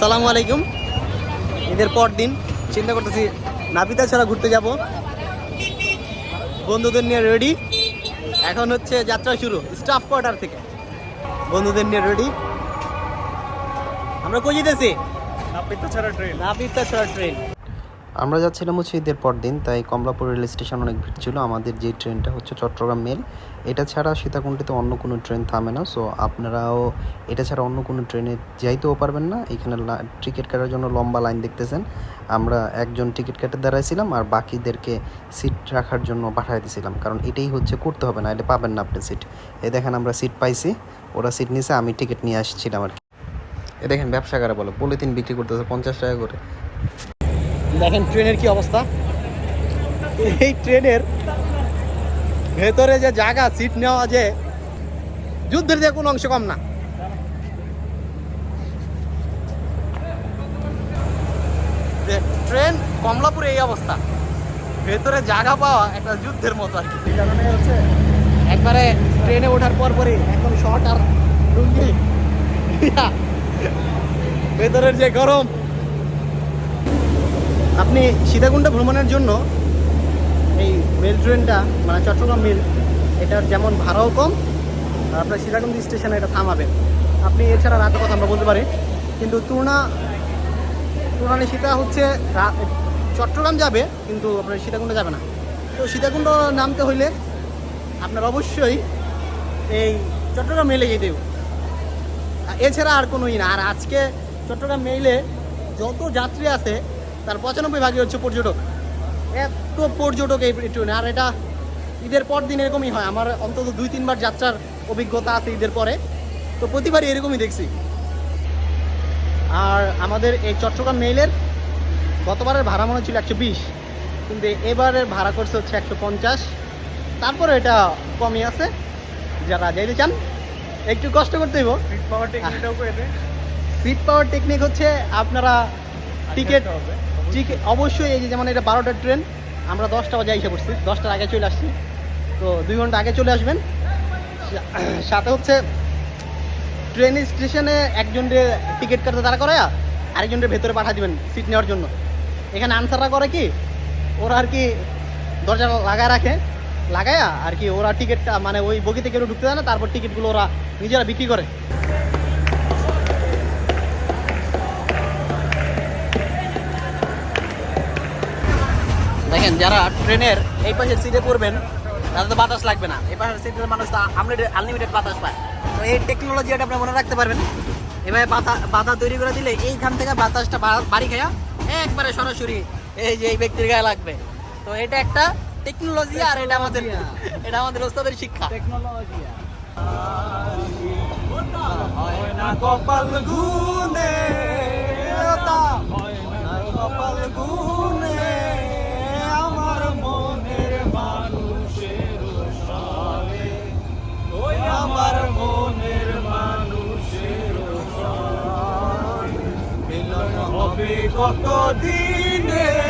আসসালামু আলাইকুম। ঈদের পর দিন চিন্তা করতেছি নাপিতা ছাড়া ঘুরতে যাব। বন্ধুদের নিয়ে রেডি এখন হচ্ছে যাত্রা শুরু স্টাফ কোয়ার্টার থেকে। বন্ধুদের নিয়ে রেডি আমরা কই যেতেছি? নাপিতা ছাড়া ট্রেন নাপিতা ছাড়া ট্রেন আমরা যাচ্ছিলাম হচ্ছে ঈদের পর দিন তাই কমলাপুর রেল স্টেশন অনেক ভিড় ছিল। আমাদের যে ট্রেনটা হচ্ছে চট্টগ্রাম মেল। এটা ছাড়া সীতাকুণ্ডিতে অন্য কোনো ট্রেন থামে না। সো আপনারাও এটা ছাড়া অন্য কোনো ট্রেনে যাইতেও পারবেন না। এখানে টিকিট কাটার জন্য লম্বা লাইন দেখতেছেন। আমরা একজন টিকিট কেটে দাঁড়াইছিলাম আর বাকিদেরকে সিট রাখার জন্য পাঠাই দিয়েছিলাম কারণ এটাই হচ্ছে করতে হবে না এটা পাবেন না আপনি সিট। এ দেখেন আমরা সিট পাইছি। ওরা সিট নিছে, আমি টিকিট নিয়ে আসছিলাম আর কি। এ দেখেন ব্যবসাকারা বলো, পলিথিন বিক্রি করতেছে পঞ্চাশ টাকা করে। দেখেন ট্রেনের কি অবস্থা। এই ট্রেনের ভেতরে যে জায়গা সিট নেওয়া যে যুদ্ধের যে কোনো অংশ কম না। যে ট্রেন কমলাপুরে এই অবস্থা। ভেতরে জায়গা পাওয়া একটা যুদ্ধের মতো আর কি। কারণে হচ্ছে একবারে ট্রেনে ওঠার পর পরই একদম শর্ট আর লুঙ্গি। ভেতরের যে গরম আপনি সীতাকুণ্ড ভ্রমণের জন্য এই মেল ট্রেনটা মানে চট্টগ্রাম মেল এটার যেমন ভাড়াও কম আপনার সীতাকুণ্ড স্টেশনে এটা থামাবে আপনি এছাড়া রাতের কথা আমরা বলতে পারি, কিন্তু তুলনা, তুলনায় সীতা হচ্ছে চট্টগ্রাম যাবে, কিন্তু আপনার সীতাকুণ্ড যাবে না। তো সীতাকুণ্ড নামতে হইলে আপনার অবশ্যই এই চট্টগ্রাম মেলে যেতে এছাড়া আর কোনোই না, আর আজকে চট্টগ্রাম মেইলে যত যাত্রী আছে তার পঁচানব্বই ভাগই হচ্ছে পর্যটক। এত পর্যটক এই ট্রেনে আর এটা ঈদের পর দিন এরকমই হয়। আমার অন্তত দুই তিনবার যাত্রার অভিজ্ঞতা আছে ঈদের পরে। তো প্রতিবারই এরকমই দেখছি। আর আমাদের এই চট্টগ্রাম মেইলের গতবারের ভাড়া মনে ছিল একশো বিশ কিন্তু এবারের ভাড়া করছে হচ্ছে একশো পঞ্চাশ। তারপরে এটা কমই আছে। যারা যাইতে চান একটু কষ্ট করতে হইব। সিট পাওয়ার টেকনিক হচ্ছে আপনারা টিকিট টিকিট অবশ্যই এই যে যেমন এটা বারোটার ট্রেন, আমরা দশটা বাজে এসে পড়ছি। দশটার আগে চলে আসছি। তো দুই ঘণ্টা আগে চলে আসবেন। সাথে হচ্ছে ট্রেন স্টেশনে একজনের টিকিট কাটতে দাঁড়া করায়া আরেকজনের ভেতরে পাঠা দিবেন সিট নেওয়ার জন্য। এখানে আনসাররা করে কি, ওরা আর কি দরজা লাগায় রাখে, লাগায়া আর কি ওরা টিকিটটা মানে ওই বগিতে কেউ ঢুকতে দেয় না, তারপর টিকিটগুলো ওরা নিজেরা বিক্রি করে। দেখেন যারা ট্রেনের এই পাশের সিটে পড়বেন তাদের তো বাতাস লাগবে না। এই পাশের সিটের মানুষ তো আনলিমিটেড বাতাস পায়। তো এই টেকনোলজি এটা আপনি মনে রাখতে পারবেন। এভাবে বাতা বাধা তৈরি করে দিলে এইখান থেকে বাতাসটা বাড়ি খায়া একবারে সরাসরি এই যে এই ব্যক্তির গায়ে লাগবে। তো এটা একটা টেকনোলজি আর এটা আমাদের এটা আমাদের ওস্তাদের শিক্ষা। টেকনোলজি হয় না কপাল গুনে হয় না কপাল গুনে হবে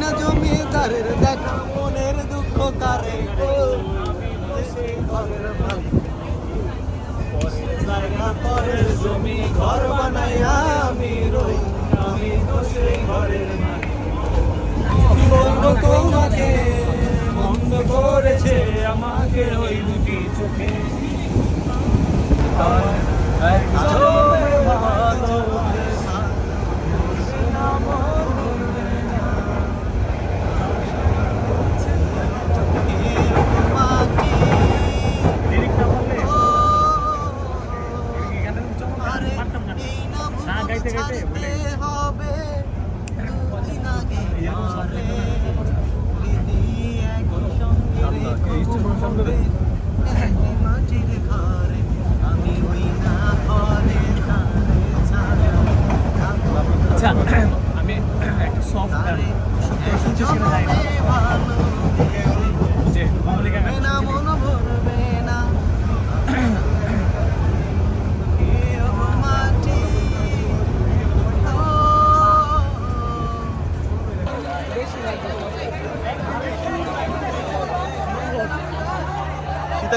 না জমিদারের দেখা, মনের দুঃখ ঘরের পরের জমি, ঘর বানাইয়া আমি রই। আমি তো ঘরের বলব তোমাকে মন্দ করেছে আমাকে ওই দুটি চোখে।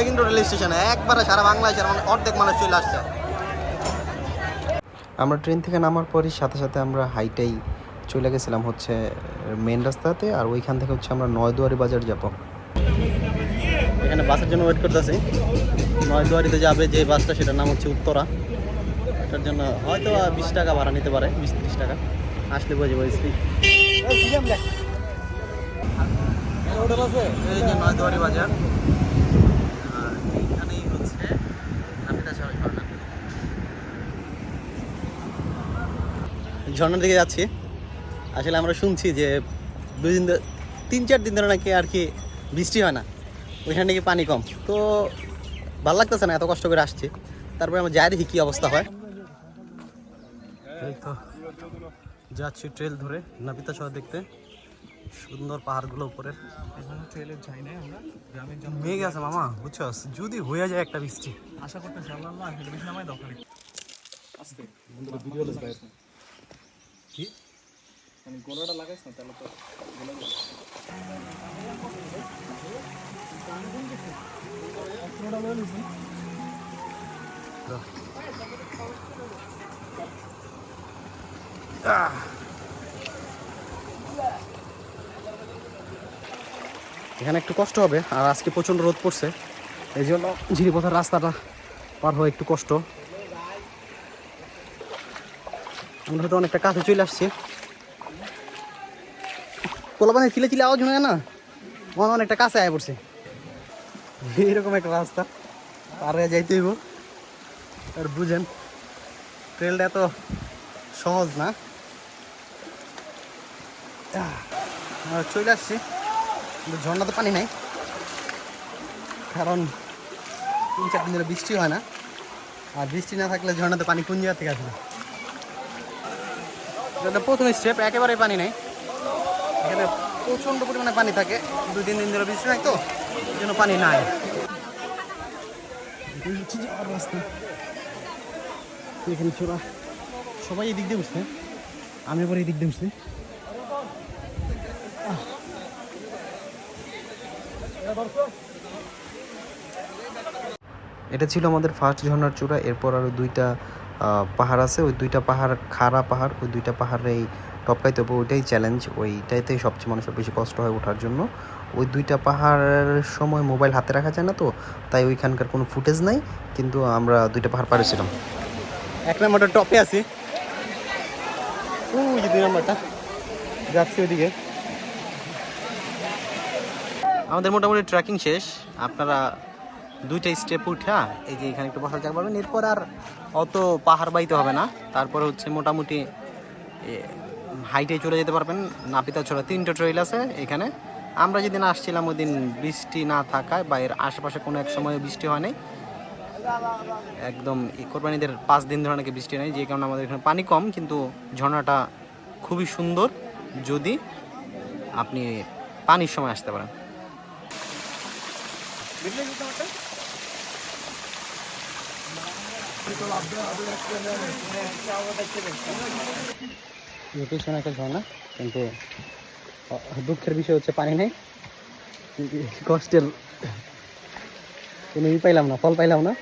সীতাকিন্দ্র রেল স্টেশনে একবারে সারা বাংলাদেশের মানে অর্ধেক মানুষ চলে আসছে। আমরা ট্রেন থেকে নামার পরই সাথে সাথে আমরা হাইটাই চলে গেছিলাম হচ্ছে মেন রাস্তাতে আর ওইখান থেকে হচ্ছে আমরা নয়দুয়ারি বাজার যাব। এখানে বাসের জন্য ওয়েট করতেছি। নয়দুয়ারিতে যাবে যে বাসটা সেটার নাম হচ্ছে উত্তরা। এটার জন্য হয়তো বা বিশ টাকা ভাড়া নিতে পারে বিশ ত্রিশ টাকা। আসলে বুঝে যে নয়দুয়ারি বাজার আর এইখানেই হচ্ছে নাপিতা ঝর্ণা ঝর্ণার দিকে যাচ্ছি আসলে আমরা শুনছি যে দুই দিন ধরে- তিন চার দিন ধরে নাকি আর কি বৃষ্টি হয় না ওইখানে নাকি পানি কম তো ভালো লাগতেছে না এত কষ্ট করে আসছি তারপরে আমরা যাই দেখি কী অবস্থা হয় তো যাচ্ছি ট্রেল ধরে নাপিতা শহর দেখতে সুন্দর পাহাড়গুলো উপরে এখনও ট্রেলে যাই নাই আমরা গ্রামের মেঘ আছে মামা বুঝছস যদি হয়ে যায় একটা বৃষ্টি আশা করতেছি মানে গোলাটা না, তাহলে তো গোলা এখানে একটু কষ্ট হবে, আর আজকে প্রচণ্ড রোদ পড়ছে। এই জন্য ঝিরিপথার রাস্তাটা পার হওয়া একটু কষ্ট। আমরা হয়তো অনেকটা কাছে চলে আসছি। পোলাপানের চিলে চিলে আওয়াজ হয় না মনে অনেকটা কাছে আয় পড়ছে। এইরকম একটা রাস্তা হয়ে যাইতে হইব। আর বুঝেন, ট্রেলটা এত সহজ না। চলে আসছি ঝর্ণা তো পানি নাই। কারণ তিন চার দিন ধরে বৃষ্টি হয় না। আর বৃষ্টি না থাকলে ঝর্ণাতে পানি কোন জায়গা থেকে আসবে? প্রথম স্টেপ একেবারে পানি নেই। এখানে প্রচণ্ড পরিমাণে পানি থাকে। দুই তিন দিন ধরে বৃষ্টি নাই তো এই জন্য পানি নাই। এখানে ছোড়া সবাই এই দিক দিয়ে উঠছে আমি আবার এই দিক দিয়ে উঠছি এটা ছিল আমাদের ফার্স্ট ঝর্ণার চূড়া। এরপর আরও দুইটা আহ, পাহাড় আছে। ওই দুইটা পাহাড় খাড়া পাহাড় ওই দুইটা পাহাড়ে এই টপকাইতে হবে ওইটাই চ্যালেঞ্জ ওইটাইতে সবচেয়ে মানুষের বেশি কষ্ট হয় ওঠার জন্য। ওই দুইটা পাহাড়ের সময় মোবাইল হাতে রাখা যায় না তো তাই ওইখানকার কোনো ফুটেজ নাই কিন্তু আমরা দুইটা পাহাড় পাড়েছিলাম এক নম্বরটা টপে আছি। ওই যে দুই নম্বরটা। যাচ্ছি ওইদিকে। আমাদের মোটামুটি ট্রেকিং শেষ। আপনারা দুইটা স্টেপ উঠা এই যে এখানে একটু জায়গা পাবেন। এরপর আর অত পাহাড় বাইতে হবে না। তারপরে হচ্ছে মোটামুটি হাইটে চলে যেতে পারবেন। নাপিতা ছড়া তিনটা ট্রেইল আছে এখানে। আমরা যেদিন আসছিলাম ওই দিন বৃষ্টি না থাকায় বা এর আশেপাশে কোনো এক সময় বৃষ্টি হয়নি একদম কোরবানিদের পাঁচ দিন ধরে নাকি বৃষ্টি নেই, যে কারণে আমাদের এখানে পানি কম, কিন্তু ঝর্ণাটা খুবই সুন্দর। যদি আপনি পানির সময় আসতে পারেন। পেছনে একটা ঝর্ণা, কিন্তু দুঃখের বিষয় হচ্ছে পানি নেই। কষ্টের কোনো ই পাইলাম না, ফল পাইলাম না।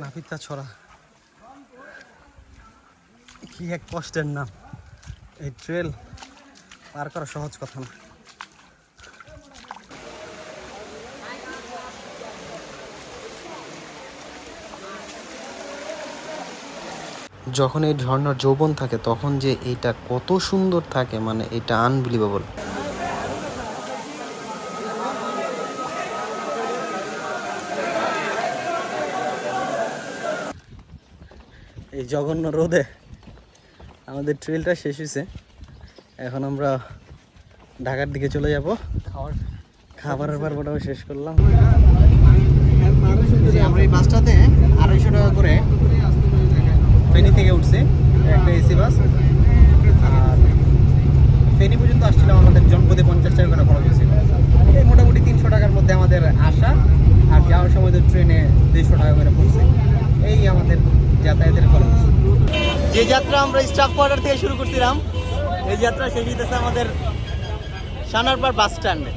নাপিতা ছড়া। কি এক কষ্টের নাম। এই ট্রেল পার করা সহজ কথা না। যখন এই ঝর্ণার যৌবন থাকে তখন যে এটা কত সুন্দর থাকে মানে এটা আনবিলিভেবল এই জঘন্য রোদে আমাদের ট্রেলটা শেষ হয়েছে। এখন আমরা ঢাকার দিকে চলে যাব। খাবার খাবারের পর্বটাও শেষ করলাম। আমরা এই বাসটাতে আড়াইশো টাকা করে ফেনি থেকে উঠছে, একটা এসি বাস। আর ফেনি পর্যন্ত আসছিলাম আমাদের জনপদে পঞ্চাশ টাকা করে খরচ হয়েছিল। এই মোটামুটি তিনশো টাকার মধ্যে আমাদের আসা, আর যাওয়ার সময় তো ট্রেনে দুইশো টাকা করে পড়ছে। এই আমাদের যাতায়াতের খরচ। যে যাত্রা আমরা স্টাফ কোয়ার্টার থেকে শুরু করছিলাম, এই যাত্রা শেষ হইতেছে আমাদের সানারপাড় বাস স্ট্যান্ডে।